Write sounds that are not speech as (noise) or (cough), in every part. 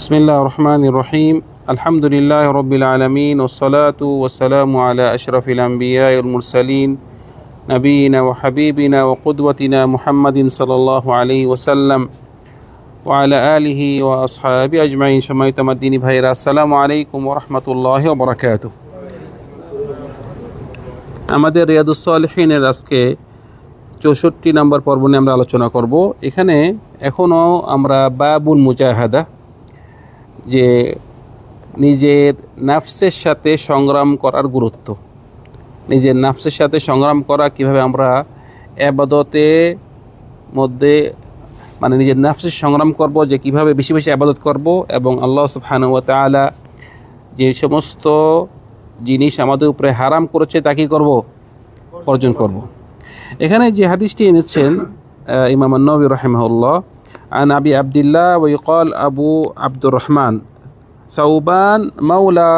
বিসমিল্লা রহমান রহিম আলহামদুলিল্লাহ রবিল আলমিন ওসলাতু ওসালাম আলা আশরফিল আম্বিয়াউল সালিন নবীনা ও হাবিবিনা ও কুদবতিনা মুহাম্মদিন সাল্লাহ আলী ওসাল্লাম ওয়ালা আলিহি ও আসহাবি আজমাইন সময় তামাদ্দিনী ভাইরা আসসালামু আলাইকুম ওরহমতুল্লাহ বরাকাত আমাদের রিয়াদুসলহীনের আজকে চৌষট্টি নম্বর পর্ব নিয়ে আমরা আলোচনা করব। এখানে এখনও আমরা বাবুল মুজাহাদা যে নিজের নাফসের সাথে সংগ্রাম করার গুরুত্ব। নিজের নাফসের সাথে সংগ্রাম করা কীভাবে আমরা আবাদতে মধ্যে মানে নিজের নাফসের সংগ্রাম করব, যে কীভাবে বেশি বেশি আবাদত করব এবং আল্লাহ ওয়া তাআলা যে সমস্ত জিনিস আমাদের উপরে হারাম করেছে তা কি করব? অর্জন করব। এখানে যে হাদিসটি এনেছেন ইমাম নবী রহমউল্লাহ عن أبي عبد الله ويقال أبو عبد الرحمن ثوبان مولى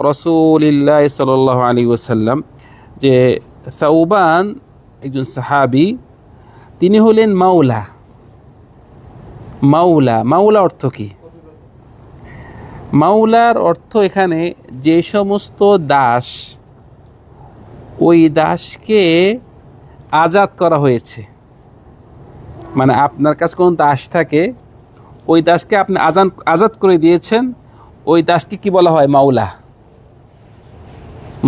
رسول الله صلى الله عليه وسلم যে সৌবান একজন সাহাবি তিনি হলেন মাওলা মাওলা মাওলা অর্থ কি মাওলার অর্থ এখানে যে সমস্ত দাস ওই দাসকে আজাদ করা হয়েছে মানে আপনার কাছে কোন দাস থাকে, ওই দাসকে আপনি আজান, আজাদ করে দিয়েছেন, ওই দাসকে কি বলা হয়? মাওলা।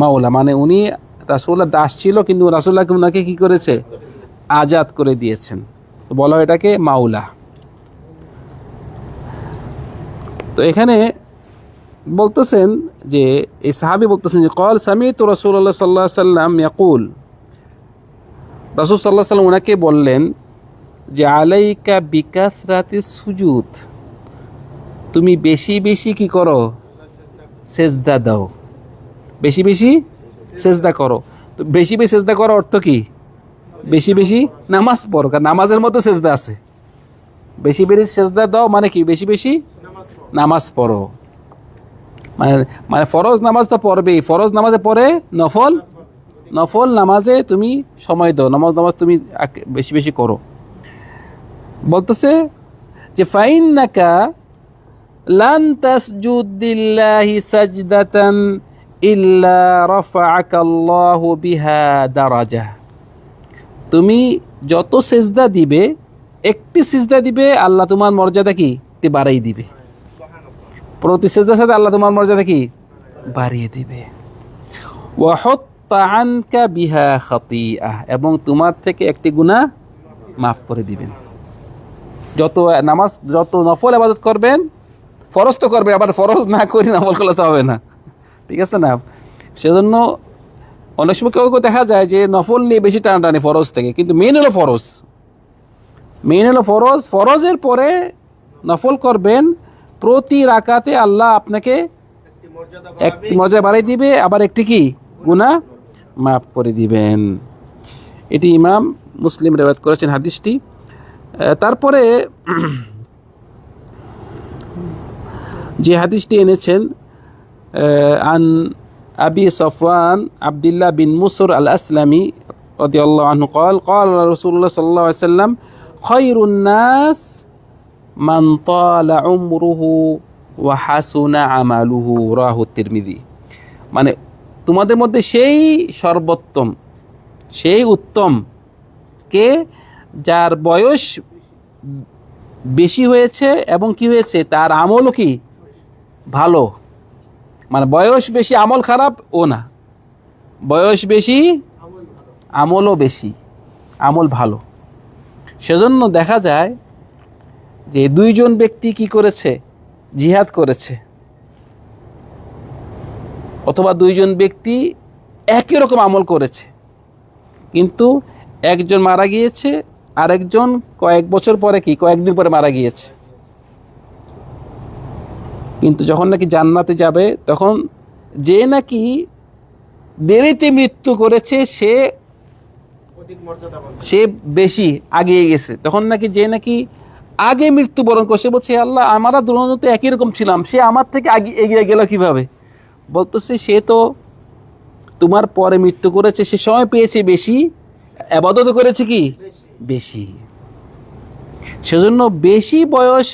মাওলা মানে উনি রাসুল্লাহ দাস ছিল, কিন্তু রাসুল্লাহকে ওনাকে কি করেছে? আজাদ করে দিয়েছেন। তো বলা হয় এটাকে মাওলা। তো এখানে বলতেছেন যে, এই সাহাবি বলতেছেন যে, কল সামি তো রসুল্লাহ সাল্লাহ সাল্লাম ইয়াকুল। রসুল সাল্লাহ সাল্লাম ওনাকে বললেন যে আলাইকা বিকাশ রাতে সুজুদ। তুমি বেশি বেশি কি করো? সেজদা দাও। বেশি বেশি সেজদা করো। তো বেশি বেশি সেজদা করার অর্থ কি? বেশি বেশি নামাজ পড়ো, কারণ নামাজের মতো সেজদা আছে। বেশি বেশি সেজদা দাও মানে কি? বেশি বেশি নামাজ পড়ো। মানে মানে ফরজ নামাজ তো পড়বেই। ফরজ নামাজে পড়ে নফল? নফল নামাজে তুমি সময় দাও। নামাজ নামাজ তুমি বেশি বেশি করো। বলতেছে যে ফাইন নাকা লান তাসজুদিল্লাহি সাজদাতান ইল্লা বিহা তুমি যত সেজদা দিবে, একটি সিজদা দিবে, আল্লাহ তোমার মর্যাদা কি? তে বাড়াই দিবে। প্রতি সেজদার সাথে আল্লাহ তোমার মর্যাদা কি? বাড়িয়ে দিবে। বিহা খাতিআহ। এবং তোমার থেকে একটি গুনাহ মাফ করে দিবেন। যত নামাজ যত নফল আবাদত করবেন ফরজ তো করবে আবার ফরজ না করি নফল করলে তো হবে না। ঠিক আছে না? সেজন্য অনেক সময় কেউ দেখা যায় যে নফল নিয়ে বেশি টানাটানি ফরজ থেকে কিন্তু মেন হলো ফরজ। মেন হলো ফরজ ফরজের পরে নফল করবেন প্রতি রাকাতে আল্লাহ আপনাকে একটি মর্যাদা বাড়াই দিবে আবার একটি কি? গুনাহ মাফ করে দিবেন। এটি ইমাম মুসলিম রেওয়াত করেছেন হাদিসটি। তারপরে যে হাদিসটি এনেছেন আহ, আন আবি সফওয়ান আবদুল্লাহ বিন মুসর আল আসলামী رضي الله عنه قال قال رسول الله صلى الله عليه وسلم خير الناس من طال عمره وحسن عمله রাহু তিরমিজি মানে তোমাদের মধ্যে সেই সর্বোত্তম সেই উত্তম কে যার বয়স বেশি হয়েছে এবং কি হয়েছে, তার আমলও কি ভালো? মানে বয়স বেশি, আমল খারাপ ও না। বয়স বেশি, আমলও বেশি, আমল ভালো। সেজন্য দেখা যায় যে দুইজন ব্যক্তি কি করেছে? জিহাদ করেছে। অথবা দুইজন ব্যক্তি একই রকম আমল করেছে। কিন্তু একজন মারা গিয়েছে আরেকজন কয়েক বছর পরে কি কয়েকদিন পরে মারা গিয়েছে। কিন্তু যখন নাকি জান্নাতে যাবে তখন যে নাকি দেরিতে মৃত্যু করেছে সে সে বেশি আগিয়ে গেছে। তখন নাকি যে নাকি আগে মৃত্যুবরণ করছে বলছে আল্লাহ আমরা দুজনে তো একই রকম ছিলাম সে আমার থেকে আগে এগিয়ে গেল কীভাবে? বলতেছে সে তো তোমার পরে মৃত্যু করেছে সে সময় পেয়েছে বেশি আবাদত করেছে কি? বেশি। সেজন্য বেশি বয়স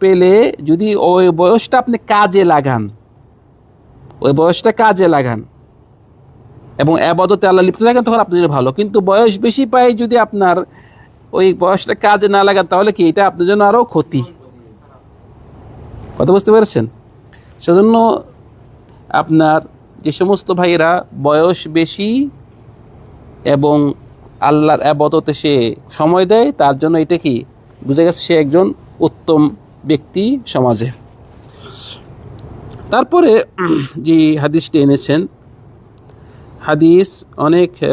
পেলে যদি ওই বয়সটা আপনি কাজে লাগান, ওই বয়সটা কাজে লাগান, এবং আবাদতে আল্লাহ লিপ্ত থাকেন, তখন আপনার জন্য ভালো। কিন্তু বয়স বেশি পাই যদি আপনার ওই বয়সটা কাজে না লাগান, তাহলে কি এটা আপনার জন্য আরও ক্ষতি? কথা বুঝতে পেরেছেন? সেজন্য আপনার যে সমস্ত ভাইয়েরা, বয়স বেশি এবং আল্লাহর আবাদতে সে সময় দেয় তার জন্য এটা কি বুঝে গেছে সে একজন উত্তম ব্যক্তি সমাজে তারপরে উম, (clears throat) যে হাদিসটি এনেছেন হাদিস অনেক আহ,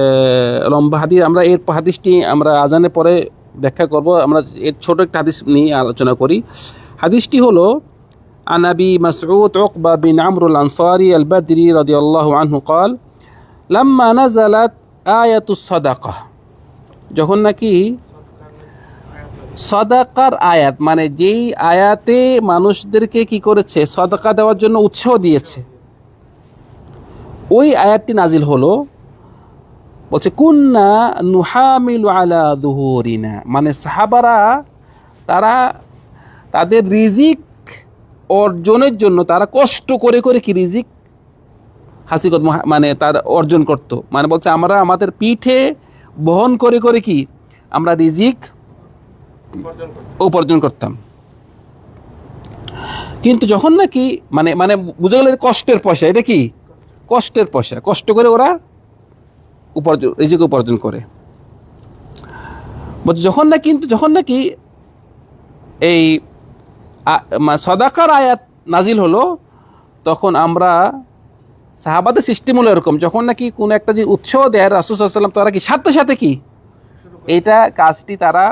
লম্বা হাদিস আমরা এর হাদিসটি আমরা আজানের পরে ব্যাখ্যা করব আমরা এর ছোট একটা হাদিস নিয়ে আলোচনা করি হাদিসটি হলো عن أبي مسعود عقبة بن عمرو الأنصاري البدري رضي الله عنه قال لما نزلت آية الصدقة যখন নাকি সদাকার আয়াত মানে যেই আয়াতে মানুষদেরকে কি করেছে, সদাকা দেওয়ার জন্য উৎসাহ দিয়েছে, ওই আয়াতটি নাজিল হলো, বলছে, কুন্না নুহামিল আলা দুহুরিনা। মানে সাহাবারা, তারা তাদের রিজিক অর্জনের জন্য, তারা কষ্ট করে করে কি রিজিক হাসি করত মানে তার অর্জন করত। মানে বলছে, আমরা আমাদের পিঠে বহন করে করে কি আমরা রিজিক উপার্জন করতাম। কিন্তু যখন নাকি মানে মানে বুঝে গেল কষ্টের পয়সা, এটা কি? কষ্টের পয়সা। কষ্ট করে ওরা উপার্জন, রিজিক উপার্জন করে। যখন না কিন্তু, যখন নাকি এই সদাকার আয়াত নাজিল হলো, তখন আমরা সাহাবাদের সিস্টেম হলো এরকম, যখন নাকি কোনো একটা যে উৎসাহ দেয় রাসুসাল্লাম তারা কি সাথে সাথে কি? এইটা কাজটি তারা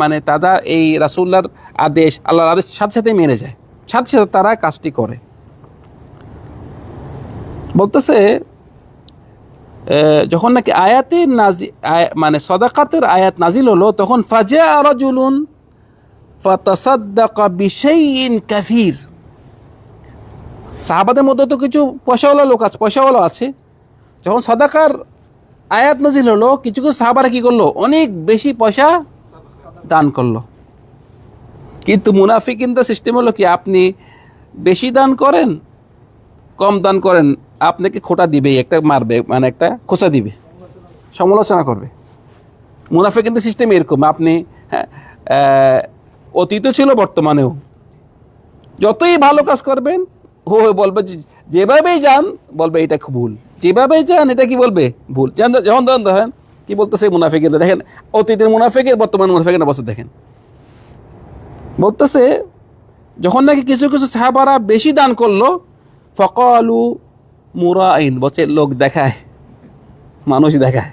মানে তারা এই রাসুল্লাহর আদেশ, আল্লাহর আদেশ সাথে সাথে মেনে যায়। সাথে সাথে তারা কাজটি করে। বলতেছে যখন নাকি আয়াতের নাজি মানে সদাকাতের আয়াত নাজিল হলো, তখন ফাজা রাজুলুন ফাতাসাদ্দাকা বিশাইইন কাসীর। সাহাবাদের মধ্যে তো কিছু পয়সাওয়ালা লোক আছে পয়সাওয়ালা আছে। যখন সদাকার আয়াত নাজিল হলো কিছু কিছু সাহাবারা কী করল? অনেক বেশি পয়সা দান করল। কিন্তু মুনাফি মুনাফিকিনদের সিস্টেম হলো কি আপনি বেশি দান করেন কম দান করেন আপনাকে খোটা দিবেই একটা মারবে মানে একটা খোঁচা দিবে সমালোচনা করবে। মুনাফিকিনদের সিস্টেম এরকম আপনি হ্যাঁ, অতীত ছিল বর্তমানেও। যতই ভালো কাজ করবেন ও বলবে যেভাবেই যান, বলবে এটা খুব ভুল। যেভাবেই যান, এটা কি বলবে? ভুল। যেমন ধরেন দেখেন কি বলতেছে মুনাফিকের দেখেন, অতীতের মুনাফিকের, বর্তমান মুনাফিকের অবস্থা দেখেন। বলতেছে, যখন নাকি কিছু কিছু সাহাবারা বেশি দান করল, ফকালু মুরাইন, বলছে, লোক দেখায়, মানুষ দেখায়।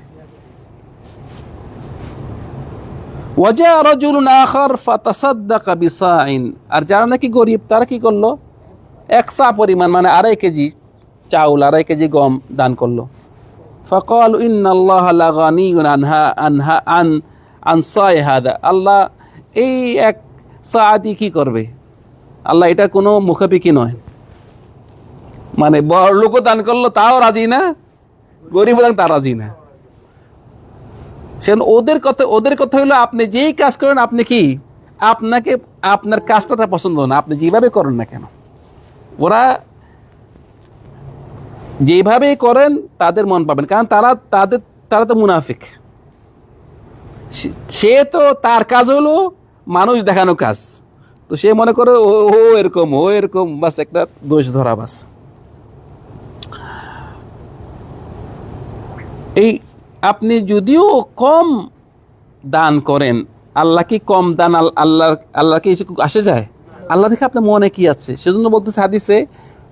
ওয়াজা রজুলুন আখার ফাতাসাদ্দাকা আর যারা নাকি গরিব, তারা কি করল? একসা পরিমাণ মানে আড়াই কেজি চাউল, আড়াই কেজি গম দান করল। ফকাল ইন্নাল্লাহ লাগানিউন আনহা আন আল্লাহ এই এক সাদি কি করবে? আল্লাহ এটা কোনো মুখাপিকি নয়। মানে বড় লোকও দান করল, তাও রাজি না, গরিব দান তা রাজি না। সেন ওদের কথা ওদের কথা হলো আপনি যেই কাজ করেন, আপনি কি? আপনাকে, আপনার কাজটা পছন্দ না, আপনি যেভাবে করেন না কেন? ওরা যেভাবেই করেন, তাদের মন পাবেন। কারণ তারা তাদের, তারা তো মুনাফিক। সে- তো তার কাজ হলো মানুষ দেখানো কাজ। তো সে মনে করে, ও এরকম ও এরকম, বাস একটা দোষ ধরা বাস। এই আপনি যদিও কম দান করেন, আল্লাহ কি কম দান আল্লাহ আল্লাহ কি আসে যায়? আল্লাহ দেখে আপনার মনে কি আছে? সেজন্য বলতেছে হাদিসে,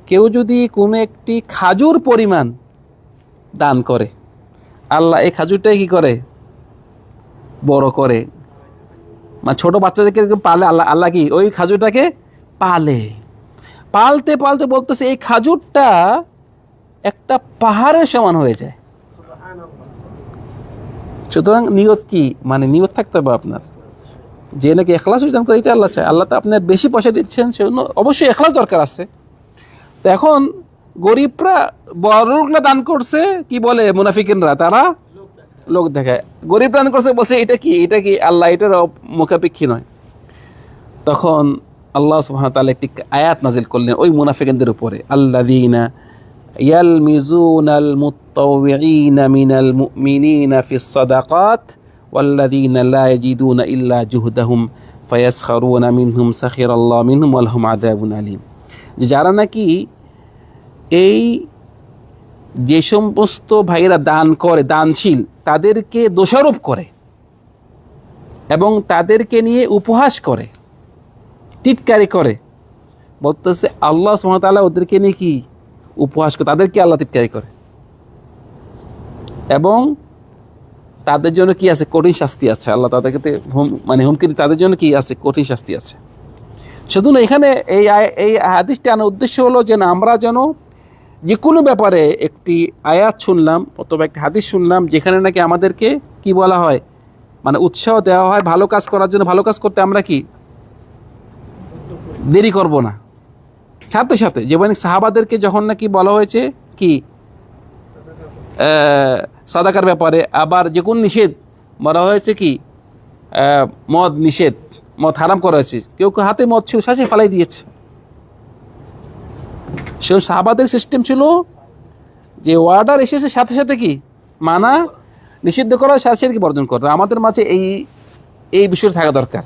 কেউ যদি কোনো একটি খাজুর পরিমাণ দান করে, আল্লাহ এই খাজুরটাই কি করে? বড় করে। মানে ছোটো বাচ্চাদেরকে পালে, আল্লাহ আল্লাহ কি ওই খাজুরটাকে পালে। পালতে পালতে বলতেছে এই খাজুরটা একটা পাহাড়ের সমান হয়ে যায়। সুতরাং নিয়ত কি? মানে নিয়ত থাকতে হবে আপনার। যে নাকি এখলাস দান করে এটা আল্লাহ চায়। আল্লাহ তো আপনার বেশি পয়সা দিচ্ছেন, সেজন্য অবশ্যই এখলাস দরকার আছে। তো এখন গরিবরা বড় দান করছে, কি বলে, মুনাফিকিনরা, তারা লোক দেখায়। গরিব দান করছে, বলছে, এটা কি এটা কি আল্লাহ, এটার মুখাপেক্ষী নয়। তখন আল্লাহ সুবহানাহু ওয়া তাআলা একটি আয়াত নাজিল করলেন ওই মুনাফিকদের উপরে। আল্লাযীনা ইয়ালমিজুনাল মুত্তাওয়িঈনা মিনাল মুমিনিনা ফিস সাদাকাত والذين لا يجدون إلا جهدهم فيسخرون منهم سخر الله منهم ولهم عذاب أليم যে যারা নাকি এই যে সমস্ত ভাইয়েরা দান করে দানশীল তাদেরকে দোষারোপ করে এবং তাদেরকে নিয়ে উপহাস করে টিটকারি করে বলতেছে আল্লাহ সুমতাল্লাহ ওদেরকে নিয়ে কি উপহাস করে তাদেরকে আল্লাহ টিটকারি করে এবং তাদের জন্য কি আছে? কঠিন শাস্তি আছে। আল্লাহ তাদেরকে মানে হুমকি তাদের জন্য কি আছে? কঠিন শাস্তি আছে। শুধু এখানে এই এই হাদিসটি আনার উদ্দেশ্য হলো যে আমরা যেন যে কোনো ব্যাপারে একটি আয়াত শুনলাম, অথবা একটি হাদিস শুনলাম, যেখানে নাকি আমাদেরকে কি বলা হয়? মানে উৎসাহ দেওয়া হয়, ভালো কাজ করার জন্য। ভালো কাজ করতে আমরা কি? দেরি করব না। সাথে সাথে যেমন সাহাবাদেরকে যখন নাকি বলা হয়েছে কি? সাদাকার ব্যাপারে আবার যে কোন নিষেধ? বলা হয়েছে কি মদ নিষেধ, মদ হারাম করা হয়েছে। কেউ কেউ হাতে মদ ছিল শাসে ফালাই দিয়েছে। সে সাহাবাদের সিস্টেম ছিল যে অর্ডার এসেছে সাথে সাথে কি, মানা, নিষিদ্ধ করা, সাথে সাথে কি বর্জন করা। আমাদের মাঝে এই এই বিষয়টা থাকা দরকার।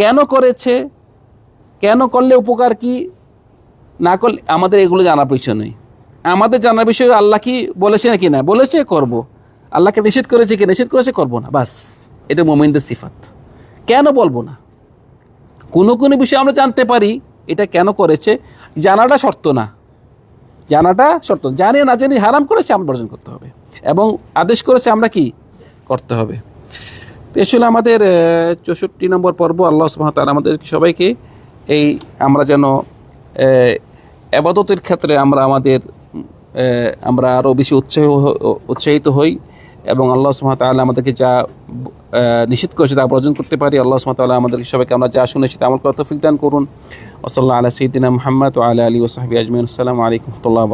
কেন করেছে, কেন করলে উপকার কি, না করলে আমাদের এগুলো জানার বিষয় নেই। আমাদের জানার বিষয়ে আল্লাহ কি বলেছে নাকি না? বলেছে, করব। আল্লাহকে নিষেধ করেছে কি? নিষেধ করেছে, করব না। বাস, এটা মোমিনদের সিফাত। কেন বলব না? কোনো কোনো বিষয়ে আমরা জানতে পারি, এটা কেন করেছে? জানাটা শর্ত না। জানাটা শর্ত। জানি না, জানি হারাম করেছে, আমরা বর্জন করতে হবে। এবং আদেশ করেছে, আমরা কি করতে হবে? তো আমাদের চৌষট্টি নম্বর পর্ব। আল্লাহ সুবাহ তাআলা আমাদের সবাইকে এই আমরা যেন আবাদতের ক্ষেত্রে আমরা আমাদের আমরা আরও বেশি উৎসাহ উৎসাহিত হই এবং আল্লাহ তাআলা আমাদেরকে যা নিষেধ করেছে তা অর্জন করতে পারি। আল্লাহ তাআলা আমাদেরকে সবাইকে আমরা যা শুনেছি তা আমল করার তৌফিক দান করুন। ওসল্লা আলা সঈদিনা মোহাম্মদ আলা আলী ওসাহাবি আজমিন আসসালামু আলাইকুম রহমতুল্লাহ